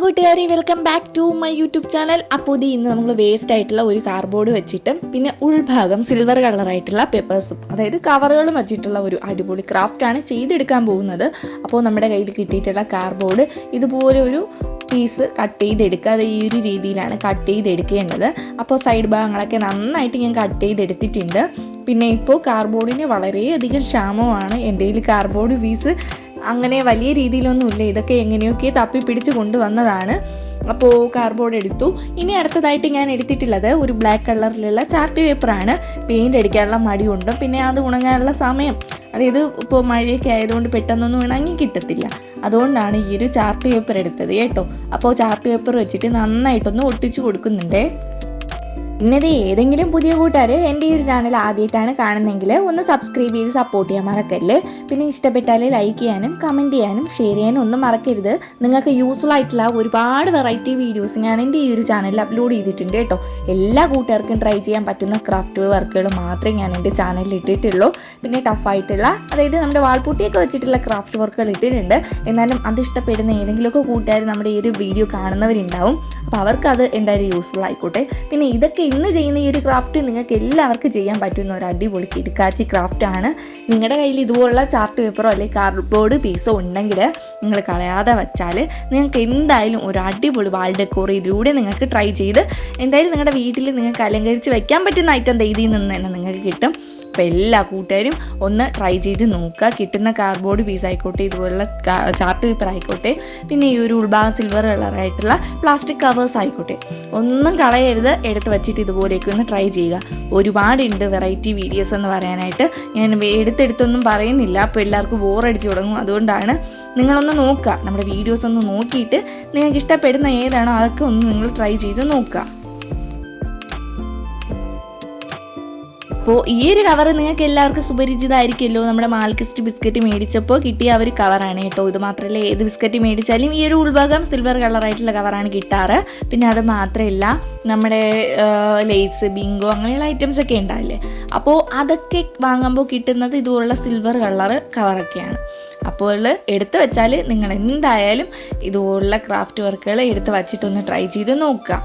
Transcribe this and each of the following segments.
കൂട്ടുകാരി welcome back to my YouTube channel അപ്പോൾ ഇത് ഇന്ന് നമ്മൾ വേസ്റ്റ് ആയിട്ടുള്ള ഒരു കാർഡ്ബോർഡ് വെച്ചിട്ടും പിന്നെ ഉൾഭാഗം സിൽവർ കളറായിട്ടുള്ള പേപ്പേഴ്സും അതായത് കവറുകളും വെച്ചിട്ടുള്ള ഒരു അടിപൊളി ക്രാഫ്റ്റ് ആണ് ചെയ്തെടുക്കാൻ പോകുന്നത്. അപ്പോൾ നമ്മുടെ കയ്യിൽ കിട്ടിയിട്ടുള്ള കാർഡ്ബോർഡ് ഇതുപോലെ ഒരു പീസ് കട്ട് ചെയ്തെടുക്കുക. അത് ഈ ഒരു രീതിയിലാണ് കട്ട് ചെയ്തെടുക്കേണ്ടത്. അപ്പോൾ സൈഡ് ഭാഗങ്ങളൊക്കെ നന്നായിട്ട് ഞാൻ കട്ട് ചെയ്തെടുത്തിട്ടുണ്ട്. പിന്നെ ഇപ്പോൾ കാർഡ്ബോർഡിന് വളരെയധികം ക്ഷാമമാണ്. എന്റെ കയ്യിൽ കാർഡ്ബോർഡ് പീസ് അങ്ങനെ വലിയ രീതിയിലൊന്നുമില്ല. ഇതൊക്കെ എങ്ങനെയൊക്കെ തപ്പി പിടിച്ച് കൊണ്ടുവന്നതാണ്. അപ്പോൾ കാർഡ്ബോർഡ് എടുത്തു. ഇനി അടുത്തതായിട്ട് ഞാൻ എടുത്തിട്ടുള്ളത് ഒരു ബ്ലാക്ക് കളറിലുള്ള ചാർട്ട് പേപ്പറാണ് പെയിന്റ് അടിക്കാനുള്ള മടിയുണ്ട്. പിന്നെ അത് ഉണങ്ങാനുള്ള സമയം. അതായത് ഇപ്പോൾ മഴയൊക്കെ ആയതുകൊണ്ട് പെട്ടെന്നൊന്നും ഉണങ്ങി കിട്ടത്തില്ല. അതുകൊണ്ടാണ് ഈ ഒരു ചാർട്ട് പേപ്പർ എടുത്തത് കേട്ടോ. അപ്പോൾ ചാർട്ട് പേപ്പർ വെച്ചിട്ട് നന്നായിട്ടൊന്ന് ഒട്ടിച്ചു കൊടുക്കുന്നുണ്ടേ. ഇന്നത് ഏതെങ്കിലും പുതിയ കൂട്ടുകാർ എന്റെ ഈ ഒരു ചാനൽ ആദ്യമായിട്ടാണ് കാണുന്നതെങ്കിൽ ഒന്ന് സബ്സ്ക്രൈബ് ചെയ്ത് സപ്പോർട്ട് ചെയ്യാൻ മറക്കല്ലേ പിന്നെ ഇഷ്ടപ്പെട്ടാൽ ലൈക്ക് ചെയ്യാനും കമന്റ് ചെയ്യാനും ഷെയർ ചെയ്യാനും ഒന്നും മറക്കരുത്. നിങ്ങൾക്ക് യൂസ്ഫുൾ ആയിട്ടുള്ള ഒരുപാട് വെറൈറ്റി വീഡിയോസ് ഞാൻ എന്റെ ഈ ഒരു ചാനലിൽ അപ്ലോഡ് ചെയ്തിട്ടുണ്ട് കേട്ടോ. എല്ലാ കൂട്ടുകാർക്കും ട്രൈ ചെയ്യാൻ പറ്റുന്ന ക്രാഫ്റ്റ് വർക്കുകൾ മാത്രമേ ഞാൻ എന്റെ ചാനലിൽ ഇട്ടിട്ടുള്ളൂ. പിന്നെ ടഫായിട്ടുള്ള അതായത് നമ്മുടെ വാൾപൂട്ടിയൊക്കെ വെച്ചിട്ടുള്ള ക്രാഫ്റ്റ് വർക്കുകൾ ഇട്ടിട്ടുണ്ട്. എന്നാലും അത് ഇഷ്ടപ്പെടുന്ന ഏതെങ്കിലുമൊക്കെ കൂട്ടുകാർ നമ്മുടെ ഈ ഒരു വീഡിയോ കാണുന്നവരുണ്ടാവും. അപ്പോൾ അവർക്കത് എന്തായാലും യൂസ്ഫുൾ ആയിക്കോട്ടെ. പിന്നെ ഇതൊക്കെ ഇന്ന് ചെയ്യുന്ന ഈ ഒരു ക്രാഫ്റ്റ് നിങ്ങൾക്ക് എല്ലാവർക്കും ചെയ്യാൻ പറ്റുന്ന ഒരു അടിപൊളി കിടക്കാച്ചി ആണ്. നിങ്ങളുടെ കയ്യിൽ ഇതുപോലുള്ള ചാർട്ട് പേപ്പറോ അല്ലെങ്കിൽ കാർഡ്ബോർഡ് പീസോ ഉണ്ടെങ്കിൽ നിങ്ങൾ കളയാതെ വെച്ചാൽ നിങ്ങൾക്ക് എന്തായാലും ഒരു അടിപൊളി വാൾ ഡെക്കോർ ഇതിലൂടെ നിങ്ങൾക്ക് ട്രൈ ചെയ്ത് എന്തായാലും നിങ്ങളുടെ വീട്ടിൽ നിങ്ങൾക്ക് അലങ്കരിച്ച് വയ്ക്കാൻ പറ്റുന്ന ഐറ്റം തേതിയിൽ നിന്ന് തന്നെ നിങ്ങൾക്ക് കിട്ടും. അപ്പോൾ എല്ലാ കൂട്ടുകാരും ഒന്ന് ട്രൈ ചെയ്ത് നോക്കുക. കിട്ടുന്ന കാർഡ്ബോർഡ് പീസ് ആയിക്കോട്ടെ ഇതുപോലുള്ള ചാർട്ട് പേപ്പർ ആയിക്കോട്ടെ പിന്നെ ഈ ഒരു ഉൾഭാഗം സിൽവർ കളറായിട്ടുള്ള പ്ലാസ്റ്റിക് കവേഴ്സ് ആയിക്കോട്ടെ. ഒന്നും കളയരുത്. എടുത്ത് വെച്ചിട്ട് ഇതുപോലെയൊക്കെ ഒന്ന് ട്രൈ ചെയ്യുക. ഒരുപാടുണ്ട് വെറൈറ്റി വീഡിയോസ് എന്ന് പറയാനായിട്ട്. ഞാൻ എടുത്തെടുത്തൊന്നും പറയുന്നില്ല. അപ്പോൾ എല്ലാവർക്കും ബോറടിച്ച് തുടങ്ങും. അതുകൊണ്ടാണ് നിങ്ങളൊന്ന് നോക്കുക. നമ്മുടെ വീഡിയോസ് ഒന്ന് നോക്കിയിട്ട് നിങ്ങൾക്ക് ഇഷ്ടപ്പെടുന്ന ഏതാണോ അതൊക്കെ ഒന്ന് നിങ്ങൾ ട്രൈ ചെയ്ത് നോക്കുക. അപ്പോൾ ഈ ഒരു കവർ നിങ്ങൾക്ക് എല്ലാവർക്കും സുപരിചിതമായിരിക്കുമല്ലോ. നമ്മുടെ മാൽക്കിസ്റ്റ് ബിസ്ക്കറ്റ് മേടിച്ചപ്പോൾ കിട്ടിയ ഒരു കവറാണ് കേട്ടോ. ഇത് മാത്രമല്ല ഏത് ബിസ്ക്കറ്റ് മേടിച്ചാലും ഈ ഒരു ഉൾഭാഗം സിൽവർ കളറായിട്ടുള്ള കവറാണ് കിട്ടാറ്. പിന്നെ അത് മാത്രമല്ല നമ്മുടെ ലേസ് ബിങ്കോ അങ്ങനെയുള്ള ഐറ്റംസ് ഒക്കെ ഉണ്ടാവില്ലേ? അപ്പോൾ അതൊക്കെ വാങ്ങുമ്പോൾ കിട്ടുന്നത് ഇതുപോലുള്ള സിൽവർ കളർ കവറൊക്കെയാണ് അപ്പോൾ എടുത്തു വെച്ചാൽ നിങ്ങൾ എന്തായാലും ഇതുപോലുള്ള ക്രാഫ്റ്റ് വർക്കുകൾ എടുത്ത് വച്ചിട്ടൊന്ന് ട്രൈ ചെയ്ത് നോക്കുക.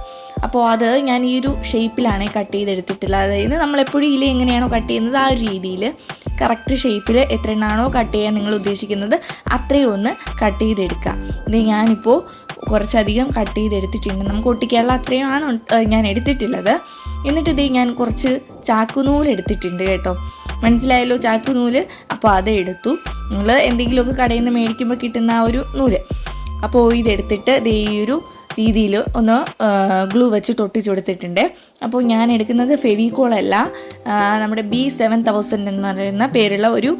അപ്പോൾ അത് ഞാൻ ഈ ഒരു ഷേപ്പിലാണ് കട്ട് ചെയ്തെടുത്തിട്ടുള്ളത്. അതായത് നമ്മളെപ്പോഴും ഇല എങ്ങനെയാണോ കട്ട് ചെയ്യുന്നത് ആ ഒരു രീതിയിൽ കറക്റ്റ് ഷേപ്പിൽ എത്ര എണ്ണാണോ കട്ട് ചെയ്യാൻ നിങ്ങൾ ഉദ്ദേശിക്കുന്നത് അത്രയും ഒന്ന് കട്ട് ചെയ്തെടുക്കുക. ഇത് ഞാനിപ്പോൾ കുറച്ചധികം കട്ട് ചെയ്തെടുത്തിട്ടുണ്ട്. നമുക്ക് ഒട്ടിക്കാനുള്ള അത്രയുമാണ് ഞാൻ എടുത്തിട്ടുള്ളത്. എന്നിട്ട് ഞാൻ കുറച്ച് ചാക്കുനൂൽ എടുത്തിട്ടുണ്ട് കേട്ടോ. മനസ്സിലായല്ലോ ചാക്കുനൂൽ? അപ്പോൾ അത് എടുത്തു. നിങ്ങൾ എന്തെങ്കിലുമൊക്കെ കടയിൽ നിന്ന് മേടിക്കുമ്പോൾ കിട്ടുന്ന ആ ഒരു നൂൽ. അപ്പോൾ ഇതെടുത്തിട്ട് ദേ ഈ ഒരു രീതിയിൽ ഒന്ന് ഗ്ലൂ വെച്ച് ഒട്ടിച്ചു കൊടുത്തിട്ടുണ്ട്. അപ്പോൾ ഞാൻ എടുക്കുന്നത് ഫെവിക്കോളല്ല നമ്മുടെ ബി സെവൻ തൗസൻഡ് എന്ന് പറയുന്ന പേരുള്ള ഒരു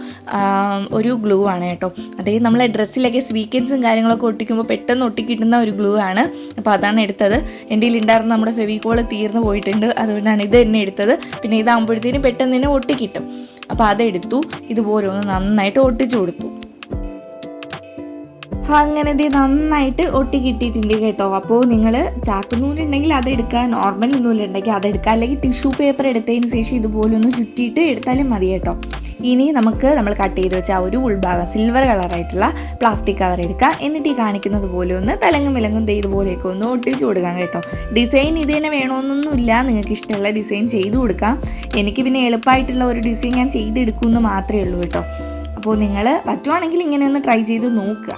ഒരു ഗ്ലൂ ആണ് കേട്ടോ. അതായത് നമ്മളെ ഡ്രസ്സിലൊക്കെ സ്വീക്കൻസും കാര്യങ്ങളൊക്കെ ഒട്ടിക്കുമ്പോൾ പെട്ടെന്ന് ഒട്ടിക്കിട്ടുന്ന ഒരു ഗ്ലൂ ആണ്. അപ്പോൾ അതാണ് എടുത്തത്. എന്റെ ഉണ്ടായിരുന്ന നമ്മുടെ ഫെവിക്കോൾ തീർന്നു പോയിട്ടുണ്ട്. അതുകൊണ്ടാണ് ഇത് തന്നെ എടുത്തത്. പിന്നെ ഇതാകുമ്പോഴത്തേനും പെട്ടെന്ന് തന്നെ ഒട്ടിക്കിട്ടും അപ്പോൾ അതെടുത്തു ഇതുപോലെ ഒന്ന് നന്നായിട്ട് ഒട്ടിച്ചു കൊടുത്തു. അങ്ങനെ ഇത് നന്നായിട്ട് ഒട്ടി കിട്ടിയിട്ടുണ്ട് കേട്ടോ. അപ്പോൾ നിങ്ങൾ ചാക്കുനൂലുണ്ടെങ്കിൽ അത് എടുക്കുക നോർമൽ നൂലുണ്ടെങ്കിൽ അത് എടുക്കുക അല്ലെങ്കിൽ ടിഷ്യൂ പേപ്പർ എടുത്തതിന് ശേഷം ഇതുപോലെ ഒന്ന് ചുറ്റിയിട്ട് എടുത്താലും മതി കേട്ടോ. ഇനി നമുക്ക് നമ്മൾ കട്ട് ചെയ്ത് വെച്ച ഒരു ഉൾഭാഗം സിൽവർ കളറായിട്ടുള്ള പ്ലാസ്റ്റിക് കവർ എടുക്കുക എന്നിട്ട് ഈ കാണിക്കുന്നത് പോലെ ഒന്ന് തലങ്ങും വിലങ്ങും ഇതുപോലെയൊക്കെ ഒന്ന് ഒട്ടിച്ചു കൊടുക്കാം കേട്ടോ. ഡിസൈൻ ഇത് തന്നെ വേണമെന്നൊന്നുമില്ല നിങ്ങൾക്ക് ഇഷ്ടമുള്ള ഡിസൈൻ ചെയ്തു കൊടുക്കാം. എനിക്ക് പിന്നെ എളുപ്പമായിട്ടുള്ള ഒരു ഡിസൈൻ ഞാൻ ചെയ്തെടുക്കുമെന്ന് മാത്രമേ ഉള്ളൂ കേട്ടോ. അപ്പോൾ നിങ്ങൾ പറ്റുവാണെങ്കിൽ ഇങ്ങനെ ഒന്ന് ട്രൈ ചെയ്ത് നോക്കുക.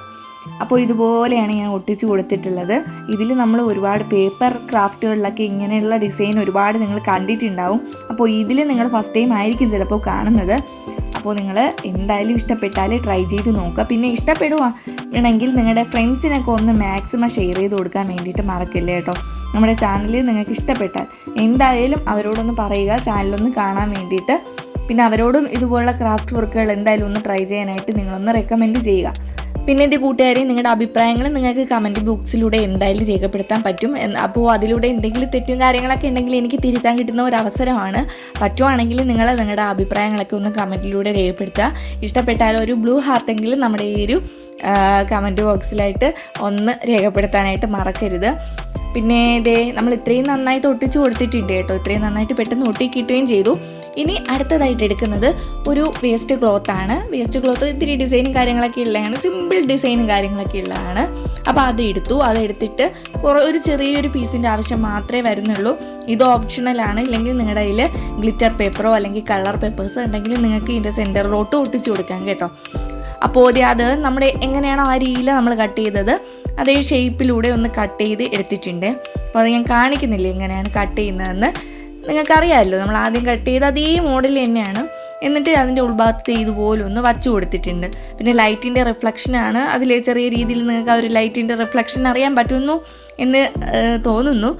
അപ്പോൾ ഇതുപോലെയാണ് ഞാൻ ഒട്ടിച്ച് കൊടുത്തിട്ടുള്ളത്. ഇതിൽ നമ്മൾ ഒരുപാട് പേപ്പർ ക്രാഫ്റ്റുകളിലൊക്കെ ഇങ്ങനെയുള്ള ഡിസൈൻ ഒരുപാട് നിങ്ങൾ കണ്ടിട്ടുണ്ടാവും. അപ്പോൾ ഇതിൽ നിങ്ങൾ ഫസ്റ്റ് ടൈം ആയിരിക്കും ചിലപ്പോൾ കാണുന്നത്. അപ്പോൾ നിങ്ങൾ എന്തായാലും ഇഷ്ടപ്പെട്ടാൽ ട്രൈ ചെയ്ത് നോക്കുക. പിന്നെ ഇഷ്ടപ്പെടുവാണെങ്കിൽ നിങ്ങളുടെ ഫ്രണ്ട്സിനൊക്കെ ഒന്ന് മാക്സിമം ഷെയർ ചെയ്ത് കൊടുക്കാൻ വേണ്ടിയിട്ട് മറക്കില്ല കേട്ടോ. നമ്മുടെ ചാനൽ നിങ്ങൾക്ക് ഇഷ്ടപ്പെട്ടാൽ എന്തായാലും അവരോടൊന്ന് പറയുക ചാനലൊന്ന് കാണാൻ വേണ്ടിയിട്ട്. പിന്നെ അവരോടും ഇതുപോലുള്ള ക്രാഫ്റ്റ് വർക്കുകൾ എന്തായാലും ഒന്ന് ട്രൈ ചെയ്യാനായിട്ട് നിങ്ങളൊന്ന് റെക്കമെൻഡ് ചെയ്യുക. പിന്നെ എന്റെ കൂട്ടുകാരെ നിങ്ങളുടെ അഭിപ്രായങ്ങൾ നിങ്ങൾക്ക് കമന്റ് ബോക്സിലൂടെ എന്തായാലും രേഖപ്പെടുത്താൻ പറ്റും. അപ്പോൾ അതിലൂടെ എന്തെങ്കിലും തെറ്റും കാര്യങ്ങളൊക്കെ ഉണ്ടെങ്കിൽ എനിക്ക് തിരുത്താൻ കിട്ടുന്ന ഒരു അവസരമാണ് പറ്റുവാണെങ്കിൽ നിങ്ങൾ നിങ്ങളുടെ അഭിപ്രായങ്ങളൊക്കെ ഒന്ന് കമന്റിലൂടെ രേഖപ്പെടുത്തുക. ഇഷ്ടപ്പെട്ടാൽ ഒരു ബ്ലൂ ഹാർട്ടെങ്കിലും നമ്മുടെ ഈ ഒരു കമന്റ് ബോക്സിലായിട്ട് ഒന്ന് രേഖപ്പെടുത്താനായിട്ട് മറക്കരുത്. പിന്നെ ഇതേ നമ്മൾ ഇത്രയും നന്നായിട്ട് ഒട്ടിച്ച് കൊടുത്തിട്ടുണ്ട് കേട്ടോ. ഇത്രയും നന്നായിട്ട് പെട്ടെന്ന് ഒട്ടിക്കിട്ടുകയും ചെയ്തു. ഇനി അടുത്തതായിട്ട് എടുക്കുന്നത് ഒരു വേസ്റ്റ് ക്ലോത്ത് ആണ്. വേസ്റ്റ് ക്ലോത്ത് ഇത്തിരി ഡിസൈനും കാര്യങ്ങളൊക്കെ ഉള്ളതാണ്. സിമ്പിൾ ഡിസൈനും കാര്യങ്ങളൊക്കെ ഉള്ളതാണ്. അപ്പോൾ അത് എടുത്തു. അതെടുത്തിട്ട് കുറേ ഒരു ചെറിയൊരു പീസിന്റെ ആവശ്യം മാത്രമേ വരുന്നുള്ളൂ. ഇത് ഓപ്ഷണലാണ് ഇല്ലെങ്കിൽ നിങ്ങളുടെ കയ്യിൽ ഗ്ലിറ്റർ പേപ്പറോ അല്ലെങ്കിൽ കളർ പേപ്പേഴ്സോ ഉണ്ടെങ്കിൽ നിങ്ങൾക്ക് ഇതിന്റെ സെന്ററിലോട്ട് ഒട്ടിച്ചു കൊടുക്കാം കേട്ടോ. അപ്പോൾ അത് നമ്മുടെ എങ്ങനെയാണോ ആ രീതിയിൽ നമ്മൾ കട്ട് ചെയ്തത്. അതേ ഷേപ്പിലൂടെ ഒന്ന് കട്ട് ചെയ്ത് എടുത്തിട്ടുണ്ട്. അപ്പോൾ അത് ഞാൻ കാണിക്കുന്നില്ല എങ്ങനെയാണ് കട്ട് ചെയ്യുന്നതെന്ന്? നിങ്ങൾക്കറിയാമല്ലോ നമ്മൾ ആദ്യം കട്ട് ചെയ്ത് അതേ മോഡൽ തന്നെയാണ്. എന്നിട്ട് അതിന്റെ ഉൾഭാഗത്ത് ഇതുപോലെ ഒന്ന് വച്ചു കൊടുത്തിട്ടുണ്ട്. പിന്നെ ലൈറ്റിന്റെ റിഫ്ലക്ഷനാണ് അതിൽ ചെറിയ രീതിയിൽ നിങ്ങൾക്ക് ആ ഒരു ലൈറ്റിന്റെ റിഫ്ലക്ഷൻ അറിയാൻ പറ്റുന്നു എന്ന് തോന്നുന്നു.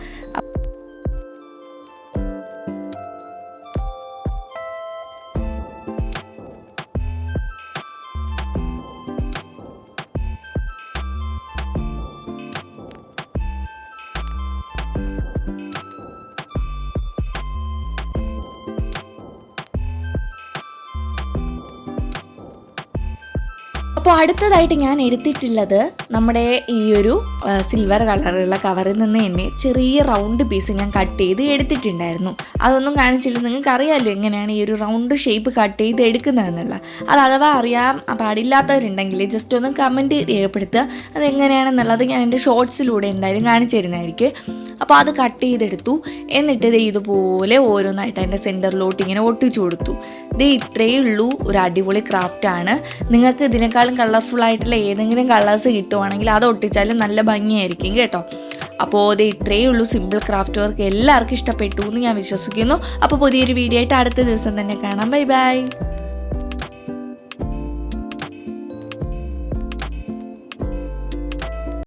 അപ്പോൾ അടുത്തതായിട്ട് ഞാൻ എടുത്തിട്ടുള്ളത് നമ്മുടെ ഈ ഒരു സിൽവർ കളറുള്ള കവറിൽ നിന്ന് തന്നെ ചെറിയ റൗണ്ട് പീസ് ഞാൻ കട്ട് ചെയ്ത് എടുത്തിട്ടുണ്ടായിരുന്നു. അതൊന്നും കാണിച്ചില്ല. നിങ്ങൾക്ക് അറിയാമല്ലോ എങ്ങനെയാണ് ഈ ഒരു റൗണ്ട് ഷേപ്പ് കട്ട് ചെയ്ത് എടുക്കുന്നതെന്നുള്ള. അത് അഥവാ അറിയാൻ പാടില്ലാത്തവരുണ്ടെങ്കിൽ ജസ്റ്റ് ഒന്ന് കമന്റ് രേഖപ്പെടുത്തുക. അതെങ്ങനെയാണെന്നുള്ളത് ഞാൻ എന്റെ ഷോർട്സിലൂടെ എന്തായാലും കാണിച്ചു തരുന്നതായിരിക്കും. അപ്പോൾ അത് കട്ട് ചെയ്തെടുത്തു. എന്നിട്ട് ഇത് ഇതുപോലെ ഓരോന്നായിട്ട് അതിന്റെ സെന്ററിലോട്ട് ഇങ്ങനെ ഒട്ടിച്ചു കൊടുത്തു. ഇത് ഇത്രയേ ഉള്ളൂ. ഒരു അടിപൊളി ക്രാഫ്റ്റാണ് നിങ്ങൾക്ക് ഇതിനേക്കാളും കളർഫുൾ ആയിട്ടുള്ള ഏതെങ്കിലും കളേഴ്സ് കിട്ടുവാണെങ്കിൽ അത് ഒട്ടിച്ചാലും നല്ല ഭംഗിയായിരിക്കും കേട്ടോ. അപ്പോൾ ഇത് ഇത്രയേ ഉള്ളൂ സിമ്പിൾ ക്രാഫ്റ്റ് വർക്ക് എല്ലാവർക്കും ഇഷ്ടപ്പെട്ടു എന്ന് ഞാൻ വിശ്വസിക്കുന്നു. അപ്പോൾ പുതിയൊരു വീഡിയോ ആയിട്ട് അടുത്ത ദിവസം തന്നെ കാണാം. Bye bye